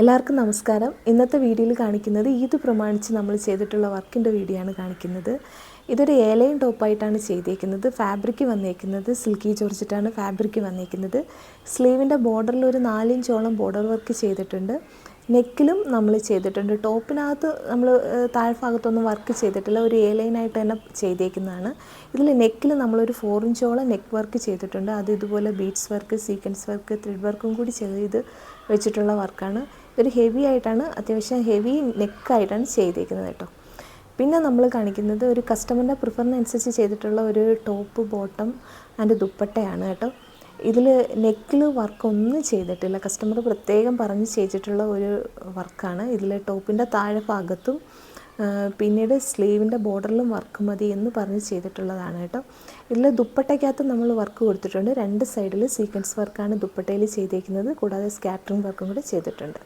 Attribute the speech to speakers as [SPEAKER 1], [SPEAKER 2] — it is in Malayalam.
[SPEAKER 1] എല്ലാവർക്കും നമസ്കാരം. ഇന്നത്തെ വീഡിയോയിൽ കാണിക്കുന്നത് ഈദ് പ്രമാണിച്ച് നമ്മൾ ചെയ്തിട്ടുള്ള വർക്കിന്റെ വീഡിയോ ആണ് കാണിക്കുന്നത്. ഇതൊരു ഏലയും ടോപ്പായിട്ടാണ് ചെയ്തേക്കുന്നത്. ഫാബ്രിക് വന്നേക്കുന്നത് സിൽക്കി ജോർജറ്റാണ് ഫാബ്രിക് വന്നേക്കുന്നത്. സ്ലീവിന്റെ ബോർഡറിൽ ഒരു നാലിഞ്ചോളം ബോർഡർ വർക്ക് ചെയ്തിട്ടുണ്ട്. നെക്കിലും നമ്മൾ ചെയ്തിട്ടുണ്ട്. ടോപ്പിനകത്ത് നമ്മൾ താഴ്ഭാഗത്തൊന്നും വർക്ക് ചെയ്തിട്ടില്ല. ഒരു എ ലൈനായിട്ട് തന്നെ ചെയ്തേക്കുന്നതാണ്. ഇതിൽ നെക്കിൽ നമ്മളൊരു ഫോർ ഇഞ്ചോളം നെക്ക് വർക്ക് ചെയ്തിട്ടുണ്ട്. അത് ഇതുപോലെ beads work sequence work thread വർക്കും കൂടി ചെയ്ത് വെച്ചിട്ടുള്ള വർക്കാണ്. ഇതൊരു ഹെവി ആയിട്ടാണ് അത്യാവശ്യം ഹെവി നെക്കായിട്ടാണ് ചെയ്തേക്കുന്നത് കേട്ടോ. പിന്നെ നമ്മൾ കാണിക്കുന്നത് ഒരു കസ്റ്റമറിന്റെ പ്രിഫറിനനുസരിച്ച് ചെയ്തിട്ടുള്ള ഒരു ടോപ്പ് ബോട്ടം ആൻഡ് ദുപ്പട്ടയാണ് കേട്ടോ. ഇതിൽ നെക്കിൽ വർക്ക് ഒന്നും ചെയ്തിട്ടില്ല. കസ്റ്റമർ പ്രത്യേകം പറഞ്ഞ് ചെയ്തിട്ടുള്ള ഒരു വർക്കാണ്. ഇതിൽ ടോപ്പിന്റെ താഴെ ഭാഗത്തും പിന്നീട് സ്ലീവിന്റെ ബോർഡറിലും വർക്ക് മതി എന്ന് പറഞ്ഞ് ചെയ്തിട്ടുള്ളതാണ് കേട്ടോ. ഇതിൽ ദുപ്പട്ടയ്ക്കകത്ത് നമ്മൾ വർക്ക് കൊടുത്തിട്ടുണ്ട്. രണ്ട് സൈഡിൽ സീക്വൻസ് വർക്കാണ് ദുപ്പട്ടയിൽ ചെയ്തേക്കുന്നത്. കൂടാതെ സ്കാറ്ററിങ് വർക്കും കൂടി ചെയ്തിട്ടുണ്ട്.